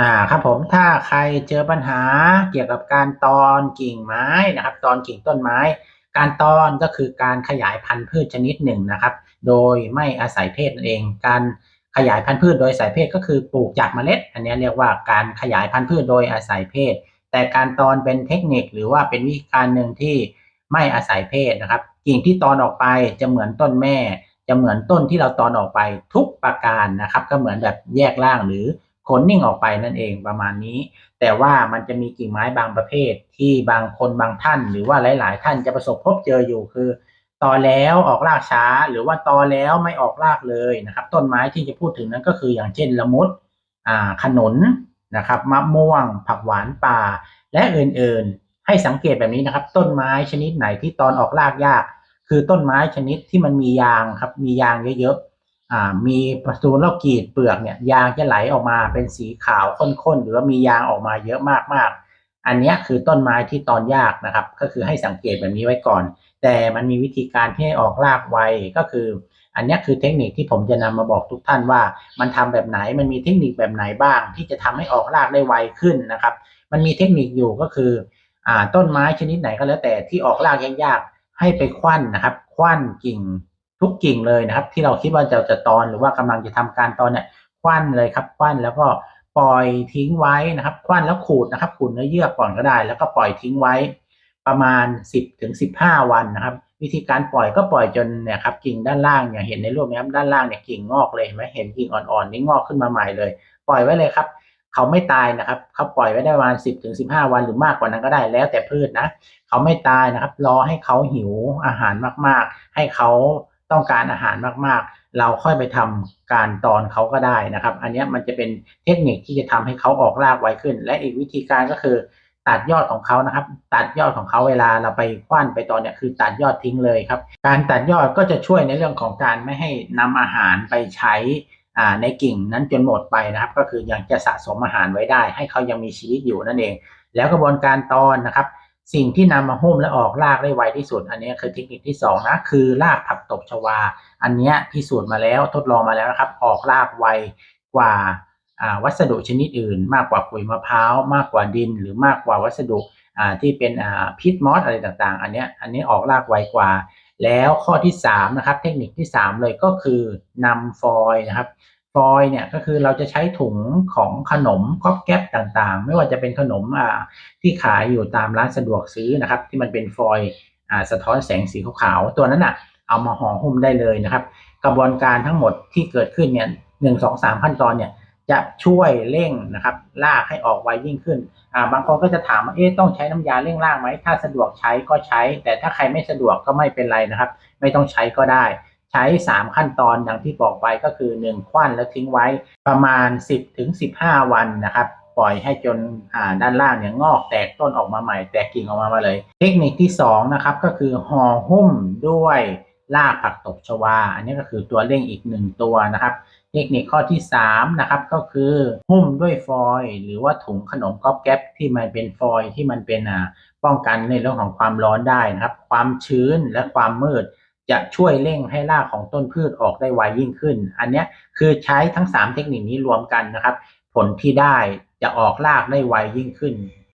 อ่าครับผมถ้าใครเจอปัญหาเกี่ยวกับการตอนกิ่งไม้นะครับ ตอนกิ่งต้นไม้ การตอนก็คือการขยายพันธุ์พืชชนิดหนึ่งนะครับ โดยไม่อาศัยเพศนั่นเอง การขยายพันธุ์พืชโดยอาศัยเพศก็คือปลูกจากเมล็ด อันนี้เรียกว่าการขยายพันธุ์พืชโดยอาศัยเพศ แต่การตอนเป็นเทคนิคหรือว่าเป็นวิธีการหนึ่งที่ไม่อาศัยเพศนะครับ กิ่งที่ตอนออกไปจะเหมือนต้นแม่ จะเหมือนต้นที่เราตอนออกไปทุกประการนะครับ ก็เหมือนแบบแยกล่างหรือ ขนนิ่งออกไปนั่นเองประมาณนี้ แต่ว่ามันจะมีกิ่งไม้บางประเภท ที่บางคนบางท่าน หรือว่าหลาย ๆ ท่านจะประสบพบเจออยู่คือตอแล้วออกรากช้า หรือว่าตอแล้วไม่ออกรากเลยนะครับ ต้นไม้ที่จะพูดถึงนั้นก็คืออย่างเช่นละมุดอ่าขนุนนะครับมะม่วง ผักหวานป่า และอื่นๆ ให้สังเกตแบบนี้นะครับ ต้นไม้ชนิดไหนที่ตอนออกรากยาก คือต้นไม้ชนิดที่มันมียางครับมียางเยอะ มีประตูเรากรีดเปลือกเนี่ยยางจะไหลออกมาเป็นสีขาวข้นๆ หรือว่ามียางออกมาเยอะมากๆ อันนี้คือต้นไม้ที่ตอนยากนะครับ ก็คือให้สังเกตแบบนี้ไว้ก่อน แต่มันมีวิธีการที่ให้ออกรากไวก็คือ อันนี้คือเทคนิคที่ผมจะนำมาบอกทุกท่านว่า มันทำแบบไหนมันมีเทคนิคแบบไหนบ้าง ที่จะทำให้ออกรากได้ไวขึ้นนะครับ มันมีเทคนิคอยู่ก็คืออต้นไม้ชนิดไหนก็แล้วแต่ที่ออกรากยากๆให้ไปคว้นนะครับคว้นกิ่ง ทุกกิ่งเลยนะครับ ที่เราคิดว่าจะจะตอนหรือว่ากำลังจะทำการตอนเนี่ยคว้านเลยครับคว้านแล้วก็ปล่อยทิ้งไว้นะครับคว้านแล้วขูดนะครับขูดเนื้อเยื่อก่อนก็ได้ แล้วก็ปล่อยทิ้งไว้ประมาณ 10ถึง15 วันนะครับ วิธีการปล่อยก็ปล่อยจนเนี่ยครับกิ่งด้านล่างอย่างเห็นในรูปนี้ครับด้านล่างเนี่ยกิ่งงอกเลยเห็นไหมเห็นกิ่งอ่อนๆนี่งอกขึ้นมาใหม่เลย ปล่อยไว้เลยครับเขาไม่ตายนะครับเขาปล่อยไว้ได้ประมาณ 10ถึง15 วันหรือมากกว่านั้นก็ได้แล้วแต่พืชนะเขาไม่ตายนะครับ รอให้เขาหิวอาหารมากๆ ให้เขา ต้องการอาหารมากๆ เราค่อยไปทำการตอนเขาก็ได้นะครับ อันนี้มันจะเป็นเทคนิคที่จะทำให้เขาออกรากไวขึ้น และอีกวิธีการก็คือตัดยอดของเขานะครับ ตัดยอดของเขาเวลาเราไปคว้านไปตอนเนี้ยคือตัดยอดทิ้งเลยครับ การตัดยอดก็จะช่วยในเรื่องของการไม่ให้นำอาหารไปใช้ในกิ่งนั้นจนหมดไปนะครับ ก็คือยังจะสะสมอาหารไว้ได้ ให้เขายังมีชีวิตอยู่นั่นเอง แล้วกระบวนการตอนนะครับ สิ่งที่นำมาหุ้มและออกรากได้ไวที่สุด อันนี้คือเทคนิคที่ 2 นะ คือรากผักตบชวา อันนี้พิสูจน์มาแล้วทดลองมาแล้วนะครับ ออกรากไวกว่าวัสดุชนิดอื่น มากกว่าปุ๋ยมะพร้าวมากกว่าดิน หรือมากกว่าวัสดุที่เป็นพิษมอสอะไรต่างๆ อันนี้อันนี้ออกรากไวกว่า แล้วข้อที่3นะครับเทคนิคที่ 3 เลยก็คือนำฟอยนะครับ ฟอยเนี่ยก็คือเราจะใช้ถุงของขนมก๊อบแก๊บต่างๆ ไม่ว่าจะเป็นขนมที่ขายอยู่ตามร้านสะดวกซื้อนะครับ ที่มันเป็นฟอยสะท้อนแสงสีขาวๆตัวนั้นอะเอามาห่อหุ้มได้เลยนะครับ กระบวนการทั้งหมดที่เกิดขึ้นเนี่ยหนึ่งสองสามขั้นตอนเนี่ยจะช่วยเร่งนะครับ ลากให้ออกไวยิ่งขึ้นอ่าบางคนก็จะถามว่าเอ๊ะต้องใช้น้ำยาเร่งรากไหมถ้าสะดวกใช้ก็ใช้ แต่ถ้าใครไม่สะดวกก็ไม่เป็นไรนะครับ ไม่ต้องใช้ก็ได้ ช้ 3 ขั้นตอนอย่างที่บอกไปก็คือ 1 คว้านแล้วทิ้งไว้ประมาณ 10ถึง15 วันนะครับปล่อยให้จนด้านล่างเนี่ยงอกแตกต้นออกมาใหม่ แตกกิ่งออกมามาเลย เทคนิคที่2นะครับก็คือห่อหุ้มด้วยรากผักตบชวา อันนี้ก็คือตัวเร่งอีกหนึ่งตัวนะครับ เทคนิคข้อที่3นะครับก็คือหุ้มด้วยฟอยล์หรือว่าถุงขนมก๊อบแก๊บที่มันเป็นฟอยล์ที่มันเป็นป้องกันในเรื่องของความร้อนได้นะครับ ความชื้นและความมืด จะช่วยเร่งให้รากของต้นพืชออกได้ไวยิ่งขึ้น อันนี้คือใช้ทั้ง 3 เทคนิคนี้รวมกันนะครับ ผลที่ได้จะออกรากได้ไวยิ่งขึ้น